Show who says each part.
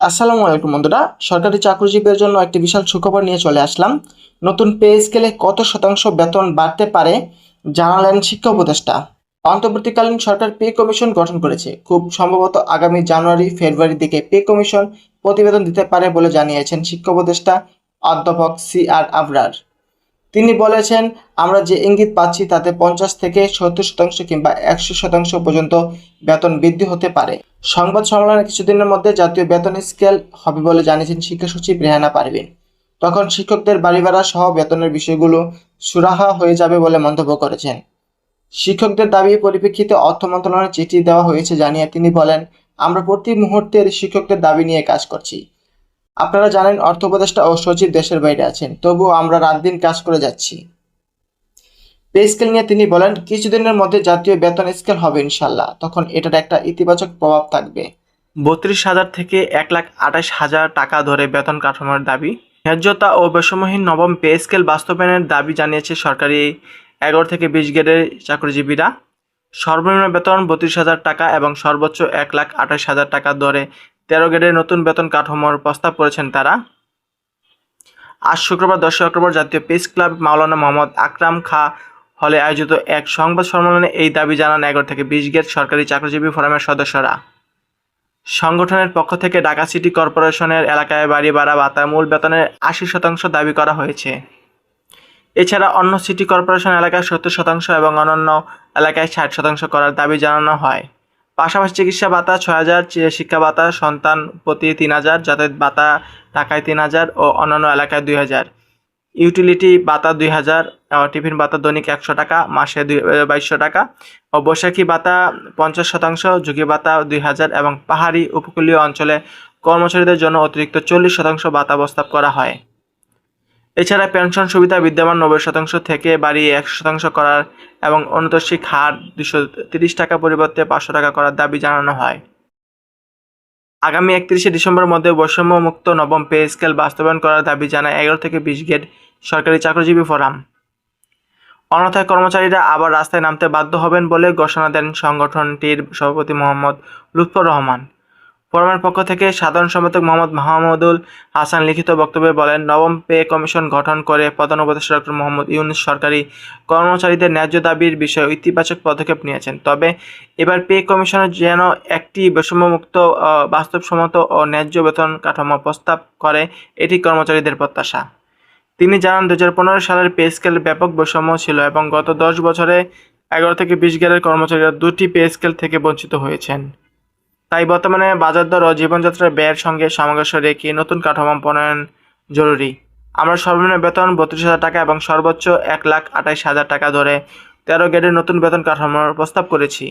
Speaker 1: আসসালামু আলাইকুম বন্ধুরা। সরকারি চাকরিজীবীদের জন্য একটি বিশাল সুখবর নিয়ে চলে আসলাম। নতুন পে স্কেলে কত শতাংশ বেতন বাড়তে পারে জানালেন শিক্ষা উপদেষ্টা। অন্তর্বর্তীকালীন সরকার পে কমিশন গঠন করেছে। খুব সম্ভবত আগামী জানুয়ারি, ফেব্রুয়ারি দিকে পে কমিশন প্রতিবেদন দিতে পারে বলে জানিয়েছেন শিক্ষা উপদেষ্টা অধ্যাপক সি আর আবরার। তিনি বলেছেন, আমরা যে ইঙ্গিত পাচ্ছি তাতে পঞ্চাশ থেকে সত্তর শতাংশ কিংবা একশো শতাংশ পর্যন্ত বেতন বৃদ্ধি হতে পারে। সংবাদ সম্মেলনে কিছুদিনের মধ্যে জাতীয় বেতন স্কেল হবে বলে জানিয়েছেন শিক্ষা সচিব রেহানা পারভিন। তখন শিক্ষকদের বাড়ি ভাড়া সহ বেতনের বিষয়গুলো সুরাহা হয়ে যাবে বলে মন্তব্য করেছেন। শিক্ষকদের দাবি, পরিপ্রেক্ষিতে অর্থ মন্ত্রণালয়ে চিঠি দেওয়া হয়েছে জানিয়ে তিনি বলেন, আমরা প্রতি মুহূর্তের শিক্ষকদের দাবি নিয়ে কাজ করছি। আপনারা জানেন অর্থ উপদেষ্টা ও সচিব দেশের বাইরে আছেন, তবুও আমরা রাত দিন কাজ করে যাচ্ছি। পে স্কেল নিয়ে তিনি বলেন, কিছুদিনের মধ্যে জাতীয় বেতন স্কেল হবে ইনশাল্লাহ তখন এটার একটা ইতিবাচক প্রভাব থাকবে।
Speaker 2: বত্রিশ হাজার থেকে এক লাখ আঠাশ হাজার টাকা ধরে বেতন কাঠামোর দাবি। ন্যায্যতা ও বৈষম্যহীন নবম পে স্কেল বাস্তবায়নের দাবি জানিয়েছে সরকারি এগারো থেকে বিশ গ্রেডের চাকরিজীবীরা। সর্বনিম্ন বেতন বত্রিশ হাজার টাকা এবং সর্বোচ্চ এক লাখ আঠাশ হাজার টাকা ধরে তেরো গ্রেডের নতুন বেতন কাঠামোর প্রস্তাব করেছেন তারা। আজ শুক্রবার দশই অক্টোবর জাতীয় প্রেস ক্লাব মাওলানা মোহাম্মদ আকরাম খা হলে আয়োজিত এক সংবাদ সম্মেলনে এই দাবি জানান এগারো থেকে বিশ গেট সরকারি চাকরিজীবী ফোরামের সদস্যরা। সংগঠনের পক্ষ থেকে ঢাকা সিটি কর্পোরেশনের এলাকায় বাড়ি ভাড়া ভাতা মূল বেতনের আশি শতাংশ দাবি করা হয়েছে। এছাড়া অন্য সিটি কর্পোরেশন এলাকায় সত্তর শতাংশ এবং অন্যান্য এলাকায় ষাট শতাংশ করার দাবি জানানো হয়। পাশাপাশি চিকিৎসা ভাতা ছয় হাজার শিক্ষা ভাতা, সন্তান প্রতি তিন হাজার যাতায়াত ভাতা ঢাকায় তিন হাজার ও অন্যান্য এলাকায় দুই হাজার। ইউটিলিটি ভাতা দুই হাজার টিফিন ভাতা দৈনিক একশো টাকা, মাসে দুই বাইশশো টাকা। ও বৈশাখী ভাতা পঞ্চাশ শতাংশ, ঝুঁকি ভাতা দুই হাজার এবং পাহাড়ি উপকূলীয় অঞ্চলে কর্মচারীদের জন্য অতিরিক্ত চল্লিশ শতাংশ ভাতা প্রস্তাব করা হয়। এছাড়া পেনশন সুবিধা বিদ্যমান নব্বই শতাংশ থেকে বাড়িয়ে একশো শতাংশ করার এবং অনুতোষিক হার দুশো তিরিশ টাকা পরিবর্তে পাঁচশো টাকা করার দাবি জানানো হয়। আগামী একত্রিশে ডিসেম্বরের মধ্যে বৈষম্যমুক্ত নবম পে স্কেল বাস্তবায়ন করার দাবি জানায় এগারো থেকে বিশ গেট সরকারি চাকরিজীবী ফোরাম। অন্যথায় কর্মচারীরা আবার রাস্তায় নামতে বাধ্য হবেন বলে ঘোষণা দেন সংগঠনটির সভাপতি মোহাম্মদ লুৎফর রহমান। ফোরামের পক্ষ থেকে সাধারণ সম্পাদক মোহাম্মদ মাহমুদুল হাসান লিখিত বক্তব্যে বলেন, নবম পে কমিশন গঠন করে প্রধান উপদেষ্টা ডক্টর মোহাম্মদ ইউনুস সরকারি কর্মচারীদের ন্যায্য দাবির বিষয়ে ইতিবাচক পদক্ষেপ নিয়েছেন। তবে এবার পে কমিশনের যেন একটি বৈষম্যমুক্ত বাস্তবসম্মত ও ন্যায্য বেতন কাঠামো প্রস্তাব করে, এটি কর্মচারীদের প্রত্যাশা। তিনি জানান দু হাজার পনেরো সালের পে স্কেল ব্যাপক বৈষম্য ছিল এবং গত দশ বছরে এগারো থেকে বিশ গ্রেডের কর্মচারীরা দুটি পে স্কেল থেকে বঞ্চিত হয়েছেন। তাই বর্তমানে বাজার দর ও জীবনযাত্রার ব্যয়ের সঙ্গে সামঞ্জস্য রেখে নতুন কাঠামো প্রণয়ন জরুরি। আমরা সর্বনিম্ন বেতন বত্রিশ হাজার টাকা এবং সর্বোচ্চ এক লাখ আঠাইশ হাজার টাকা ধরে তেরো গ্রেডের নতুন বেতন কাঠামোর প্রস্তাব করেছি।